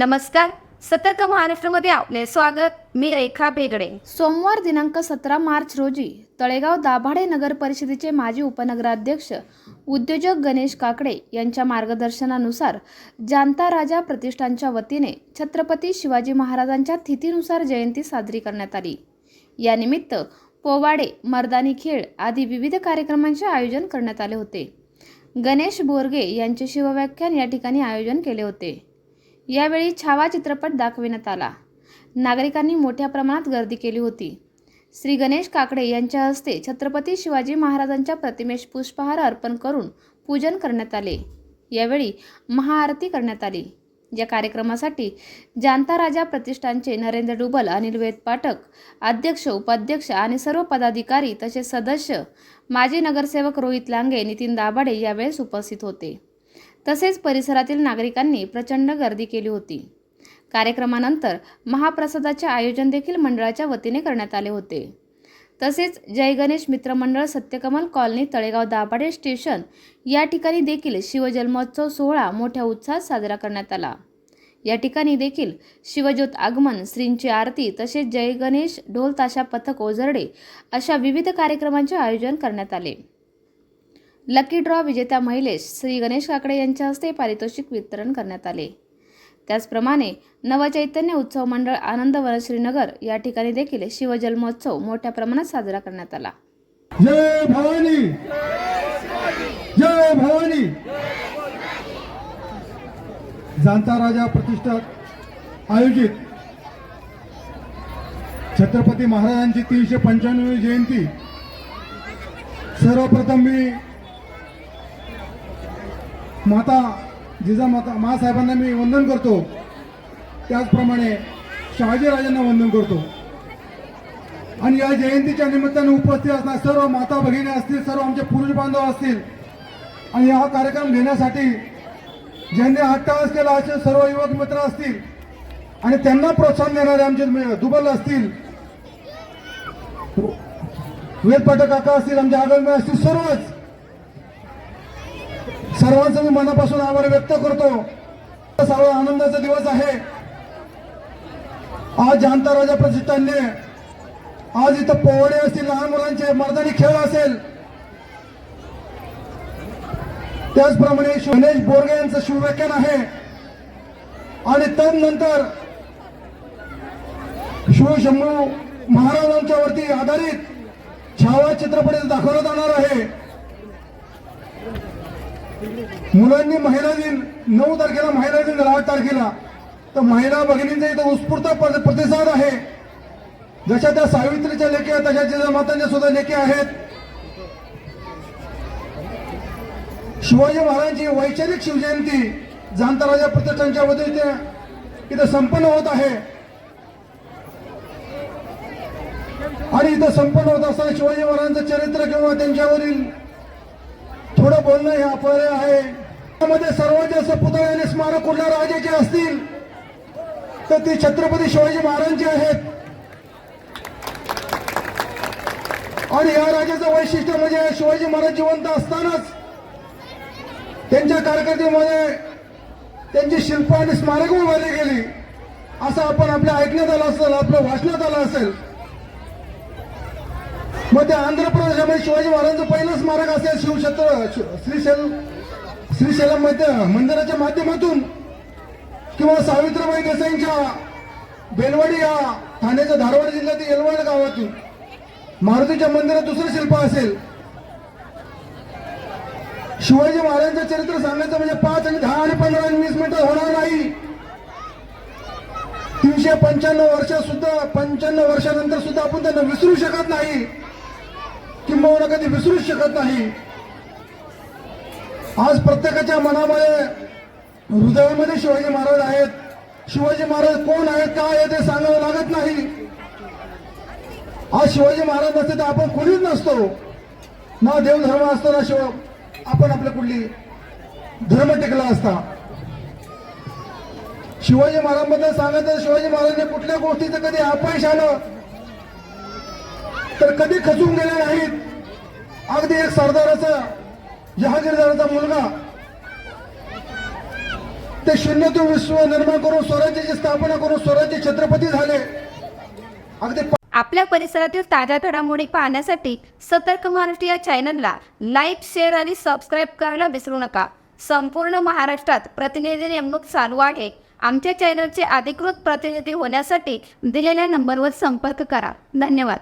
नमस्कार. सतर्क महाराष्ट्रमध्ये आपले स्वागत. मी रेखा बेगडे सोमवार दिनांक सतरा मार्च रोजी तळेगाव दाभाडे नगर परिषदेचे माजी उपनगराध्यक्ष उद्योजक गणेश काकडे यांच्या मार्गदर्शनानुसार जानता राजा प्रतिष्ठानच्या वतीने छत्रपती शिवाजी महाराजांच्या तिथीनुसार जयंती साजरी करण्यात आली. यानिमित्त पोवाडे मर्दानी खेळ आदी विविध कार्यक्रमांचे आयोजन करण्यात आले होते. गणेश बोरगे यांचे शिवव्याख्यान या ठिकाणी आयोजन केले होते. यावेळी छावा चित्रपट दाखविण्यात आला. नागरिकांनी मोठ्या प्रमाणात गर्दी केली होती. श्री गणेश काकडे यांच्या हस्ते छत्रपती शिवाजी महाराजांच्या प्रतिमेस पुष्पहार अर्पण करून पूजन करण्यात आले. यावेळी महाआरती करण्यात आली. या कार्यक्रमासाठी जांता राजा प्रतिष्ठानचे नरेंद्र डुबल अनिल वेद पाठक अध्यक्ष उपाध्यक्ष आणि सर्व पदाधिकारी तसेच सदस्य माजी नगरसेवक रोहित लांगे नितीन दाभाडे यावेळेस उपस्थित होते. तसेच परिसरातील नागरिकांनी प्रचंड गर्दी केली होती. कार्यक्रमानंतर महाप्रसादाचे आयोजन देखील मंडळाच्या वतीने करण्यात आले होते. तसेच जय गणेश मित्रमंडळ सत्यकमल कॉलनी तळेगाव दाभाडे स्टेशन या ठिकाणी देखील शिवजन्मोत्सव सोहळा मोठ्या उत्साहात साजरा करण्यात आला. या ठिकाणी देखील शिवज्योत आगमन श्रींची आरती तसेच जय गणेश ढोल ताशा पथक ओझरडे अशा विविध कार्यक्रमांचे आयोजन करण्यात आले. लकी ड्रॉ विजेत्या महिलेस श्री गणेश काकडे यांच्या हस्ते पारितोषिक वितरण करण्यात आले. त्याचप्रमाणे नवचैतन्य उत्सव मंडळ आनंद वनश्रीनगर या ठिकाणी देखील शिवजन्मोत्सव मोठ्या प्रमाणात साजरा करण्यात आला. जय भवानी! जय भवानी! जाणता राजा प्रतिष्ठान आयोजित. छत्रपती महाराजांची तीनशे पंच्याण्णवी जयंती. सर्वप्रथम मी माता जिजामाता मासाहेबांना मी वंदन करतो. त्याचप्रमाणे शहाजीराजांना वंदन करतो. आणि या जयंतीच्या निमित्ताने उपस्थित असणार सर्व माता भगिनी असतील सर्व आमचे पुरुष बांधव असतील आणि हा कार्यक्रम घेण्यासाठी ज्यांनी अट्टाहास केला असे सर्व युवक मित्र असतील आणि त्यांना प्रोत्साहन देणारे आमचे दुबल असतील वेद पाठक काका असतील आमचे आगळमे असतील सर्वच सर्वांचं मी मनापासून आभार व्यक्त करतो. सर्व आनंदाचा दिवस आहे. आज जाणता राजा प्रतिष्ठानने आज इथं पोवडे असतील लहान मुलांचे मर्दानी खेळ असेल. त्याचप्रमाणे गणेश बोरगे यांचं शिवव्याख्यान आहे. आणि त्यानंतर शिवशंभू महाराजांच्या वरती आधारित छावा चित्रपट दाखवला जाणार आहे. मुलांनी महिला दिन नऊ तारखेला महिला दिन आठ तारखेला. तर महिला भगिनींचा इथं उत्स्फूर्त प्र- प्रतिसाद आहे. जशा त्या सावित्रीच्या लेखी आहेत तशा जिजामातांच्या सुद्धा लेखी आहेत. शिवाजी महाराजांची वैचारिक शिवजयंती जाणता राजा प्रतिष्ठानच्या वतीने इथं संपन्न होत आहे. आणि इथं संपन्न होत असताना शिवाजी महाराजांचं चरित्र किंवा त्यांच्यावरील थोडं बोलणं हे अपवार्य आहे. त्यामध्ये सर्वात जास्त पुतळे आणि स्मारक कुठल्या राजाचे असतील तर ती छत्रपती शिवाजी महाराजांचे आहेत. आणि या राजाचं वैशिष्ट्य म्हणजे शिवाजी महाराज जिवंत असतानाच त्यांच्या कारकिर्दीमध्ये त्यांची शिल्प आणि स्मारक उभारली गेली. असं आपण आपल्या ऐकण्यात आलं असेल आपलं वाचण्यात आलं असेल. मग ते आंध्र प्रदेशामध्ये शिवाजी महाराजांचं पहिलं स्मारक असेल शिवक्षेत्र श्रीशैल श्रीशैलामध्ये मंदिराच्या माध्यमातून. किंवा सावित्रीबाई देसाईंच्या बेलवाडी या ठाण्याच्या धारवाड जिल्ह्यातील येलवाड गावातून. मारुतीच्या मंदिरात दुसरं शिल्प असेल. शिवाजी महाराजांचं चरित्र सांगायचं म्हणजे पाच आणि दहा आणि पंधरा आणि वीस मिनिटं होणार नाही. तीनशे पंच्याण्णव वर्ष सुद्धा पंच्याण्णव वर्षानंतर सुद्धा आपण त्यांना विसरू शकत नाही. किंबहुना कधी विसरूच शकत नाही. आज प्रत्येकाच्या मनामध्ये हृदयामध्ये शिवाजी महाराज आहेत. शिवाजी महाराज कोण आहेत काय आहे ते सांगावं लागत नाही. आज शिवाजी महाराज नसते तर आपण कुणीच नसतो. ना देवधर्म असतो ना शिव. आपण आपल्या कुठली धर्म टिकला असता. शिवाजी महाराजांबद्दल सांगायचं शिवाजी महाराजांनी कुठल्या गोष्टीचं कधी अपयश आलं तर कधी खचून गेले नाहीत. अगदी एक सरदाराचा जहागीरदाराचा मुलगा. ते शून्यातून विश्व निर्माण करून स्वराज्याची स्थापना करून स्वराज्य छत्रपती झाले. अगदी आपल्या परिसरातील ताज्या घडामोडी पाहण्यासाठी सतर्क महाराष्ट्र या चॅनलला लाईक शेअर आणि सबस्क्राईब करायला विसरू नका. संपूर्ण महाराष्ट्रात प्रतिनिधी नेमणूक चालू आहे. आमच्या चॅनलचे अधिकृत प्रतिनिधी होण्यासाठी दिलेल्या नंबरवर संपर्क करा. धन्यवाद.